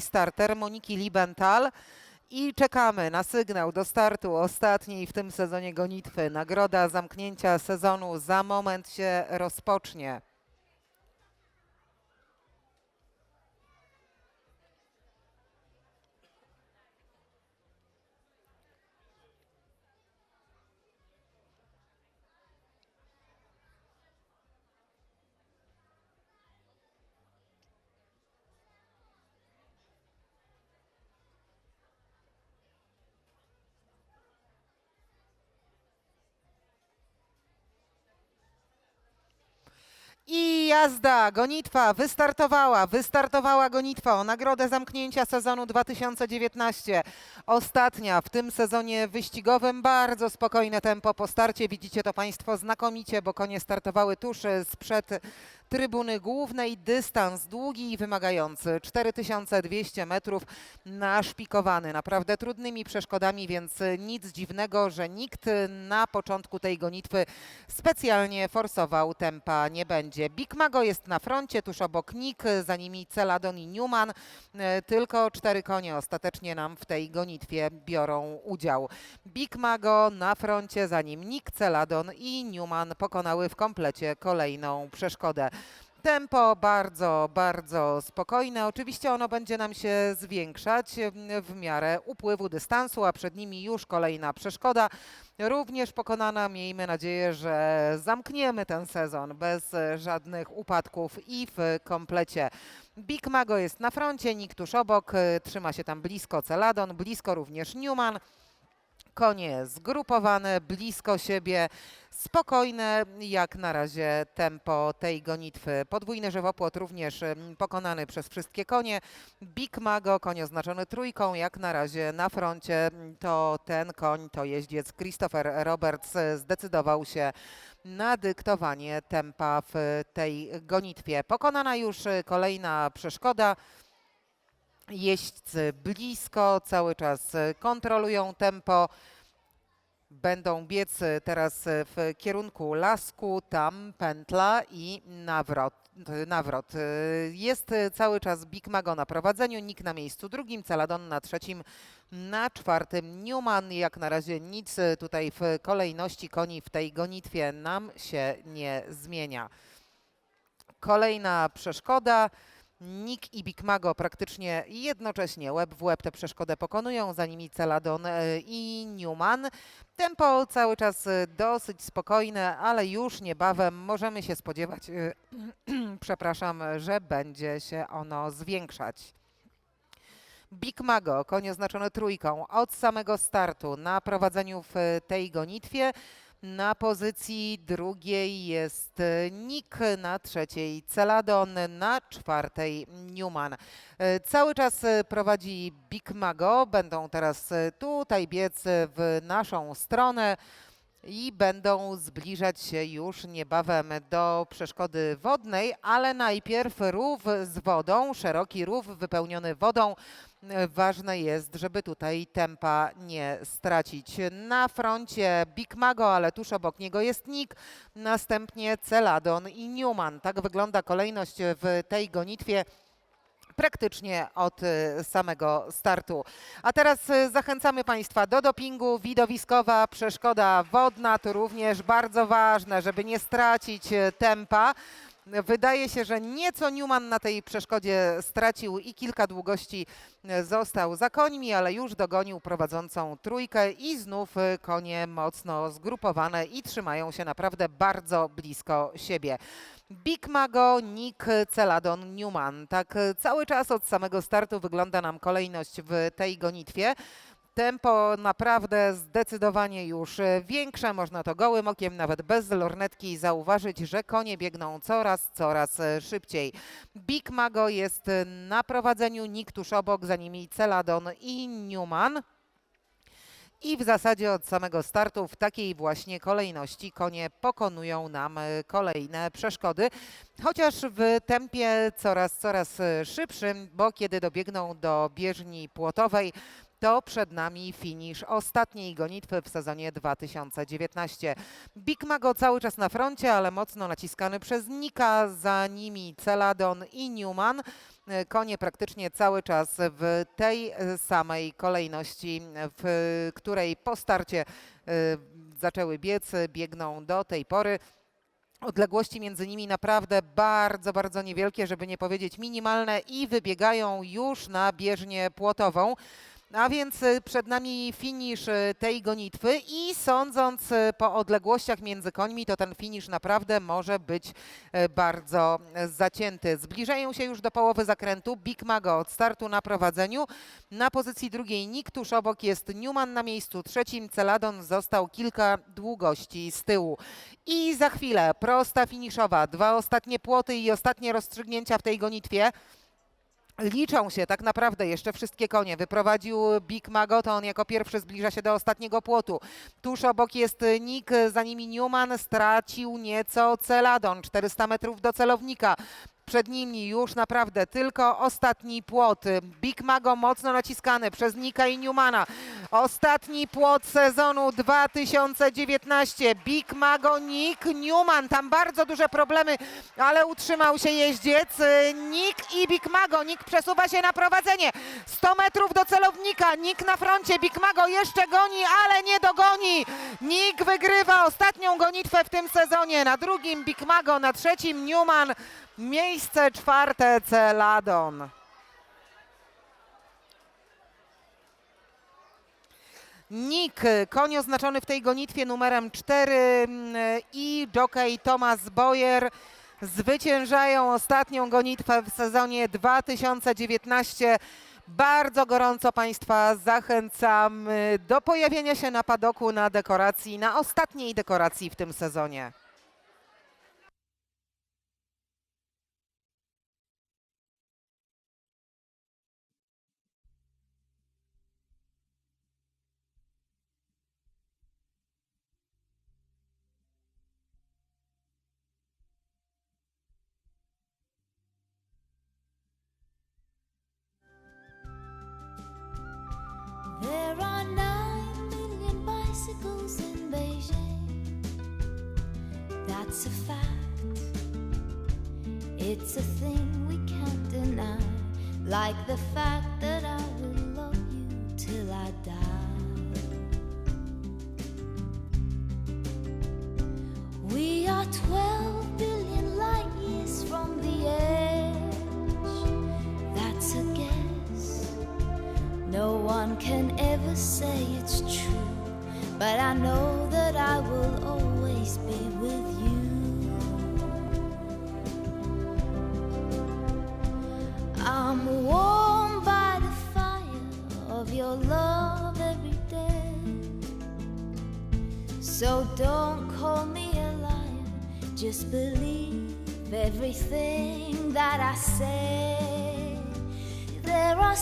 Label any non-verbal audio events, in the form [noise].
starter Moniki Liebenthal. I czekamy na sygnał do startu ostatniej w tym sezonie gonitwy. Nagroda zamknięcia sezonu za moment się rozpocznie. Jazda, gonitwa wystartowała, wystartowała gonitwa o nagrodę zamknięcia sezonu 2019. Ostatnia w tym sezonie wyścigowym, bardzo spokojne tempo po starcie. Widzicie to Państwo znakomicie, bo konie startowały tuż e, sprzed trybuny głównej. Dystans długi i wymagający, 4200 metrów naszpikowany naprawdę trudnymi przeszkodami, więc nic dziwnego, że nikt na początku tej gonitwy specjalnie forsował tempa nie będzie. Big Mago jest na froncie, tuż obok Nick, za nimi Celadon i Newman. E, Tylko cztery konie ostatecznie nam w tej gonitwie biorą udział. Big Mago na froncie, za nim Nick, Celadon i Newman pokonały w komplecie kolejną przeszkodę. Tempo bardzo, bardzo spokojne. Oczywiście ono będzie nam się zwiększać w miarę upływu dystansu, a przed nimi już kolejna przeszkoda. Również pokonana, miejmy nadzieję, że zamkniemy ten sezon bez żadnych upadków i w komplecie. Big Mago jest na froncie, Nick tuż obok, trzyma się tam blisko Celadon, blisko również Newman. Konie zgrupowane, blisko siebie, spokojne jak na razie tempo tej gonitwy. Podwójny żywopłot również pokonany przez wszystkie konie. Big Mago, koń oznaczony trójką, jak na razie na froncie to ten koń, to jeździec Christopher Roberts e, zdecydował się na dyktowanie tempa w tej gonitwie. Pokonana już e, kolejna przeszkoda. Jeźdźcy blisko, cały czas e, kontrolują tempo. Będą biec e, teraz e, w kierunku lasku, tam pętla i nawrot. nawrot. Jest cały czas Big Mago na prowadzeniu, Nick na miejscu drugim, Celadon na trzecim, na czwartym Newman. Jak na razie nic tutaj w kolejności koni w tej gonitwie nam się nie zmienia. Kolejna przeszkoda. Nick i Big Mago praktycznie jednocześnie łeb w łeb tę przeszkodę pokonują, za nimi Celadon e, i Newman. Tempo cały czas e, dosyć spokojne, ale już niebawem możemy się spodziewać, e, [clears throat] przepraszam, że będzie się ono zwiększać. Big Mago, koń oznaczony trójką od samego startu na prowadzeniu w tej gonitwie. Na pozycji drugiej jest e, Nick, na trzeciej Celadon, na czwartej Newman. E, Cały czas e, prowadzi Big Mago, będą teraz tutaj biec w naszą stronę i będą zbliżać się już niebawem do przeszkody wodnej, ale najpierw rów z wodą, szeroki rów wypełniony wodą. E, Ważne jest, żeby tutaj tempa nie stracić. Na froncie Big Mago, ale tuż obok niego jest Nick, następnie Celadon i Newman. Tak wygląda kolejność w tej gonitwie praktycznie od e, samego startu. A teraz e, zachęcamy Państwa do dopingu. Widowiskowa przeszkoda wodna to również bardzo ważne, żeby nie stracić tempa. Wydaje się, że nieco Newman na tej przeszkodzie stracił i kilka długości e, został za końmi, ale już dogonił prowadzącą trójkę i znów e, konie mocno zgrupowane i trzymają się naprawdę bardzo blisko siebie. Big Mago, Nick, Celadon, Newman. Tak e, cały czas od samego startu wygląda nam kolejność w tej gonitwie. Tempo naprawdę zdecydowanie już e, większe. Można to gołym okiem, nawet bez lornetki, zauważyć, że konie biegną coraz, coraz e, szybciej. Big Mago jest e, na prowadzeniu, Nick tuż obok, za nimi Celadon i Newman. I w zasadzie od samego startu w takiej właśnie kolejności konie pokonują nam kolejne przeszkody, chociaż w tempie coraz, coraz szybszym, bo kiedy dobiegną do bieżni płotowej, to przed nami finisz ostatniej gonitwy w sezonie 2019. Big Mago cały czas na froncie, ale mocno naciskany przez Nika, za nimi Celadon i Newman. e, konie praktycznie cały czas w tej e, samej kolejności, w której po starcie e, zaczęły biec, biegną do tej pory. Odległości między nimi naprawdę bardzo, bardzo niewielkie, żeby nie powiedzieć minimalne i wybiegają już na bieżnię płotową. A więc y, przed nami finisz y, tej gonitwy i sądząc y, po odległościach między końmi, to ten finisz naprawdę może być bardzo zacięty. Zbliżają się już do połowy zakrętu. Big Mago od startu na prowadzeniu. Na pozycji drugiej Nick, tuż obok jest Newman na miejscu trzecim. Celadon został kilka długości z tyłu. I za chwilę prosta finiszowa. Dwa ostatnie płoty i ostatnie rozstrzygnięcia w tej gonitwie. Liczą się tak naprawdę jeszcze wszystkie konie. Wyprowadził Big Mago, to on jako pierwszy zbliża się do ostatniego płotu. Tuż obok jest Nick, za nimi Newman, stracił nieco Celadon, 400 metrów do celownika. Przed nimi już naprawdę tylko ostatni płot. Big Mago mocno naciskany przez Nika i Newmana. Ostatni płot sezonu 2019. Big Mago, Nick, Newman. Tam bardzo duże problemy, ale utrzymał się jeździec. Nick i Big Mago. Nick przesuwa się na prowadzenie. 100 metrów do celownika. Nick na froncie. Big Mago jeszcze goni, ale nie dogoni. Nick wygrywa ostatnią gonitwę w tym sezonie. Na drugim Big Mago, na trzecim Newman. Miejsce czwarte Celadon. Nick, koń oznaczony w tej gonitwie numerem 4 i jockey Thomas Boyer zwyciężają ostatnią gonitwę w sezonie 2019. Bardzo gorąco Państwa zachęcam do pojawienia się na padoku na dekoracji, na ostatniej dekoracji w tym sezonie. There are nine million bicycles in Beijing. That's a fact. It's a thing we can't deny. Like the fact that I will love you till I die. We are 12 can ever say it's true, but I know that I will always be with you. I'm warmed by the fire of your love every day. So don't call me a liar, just believe everything that I say. There are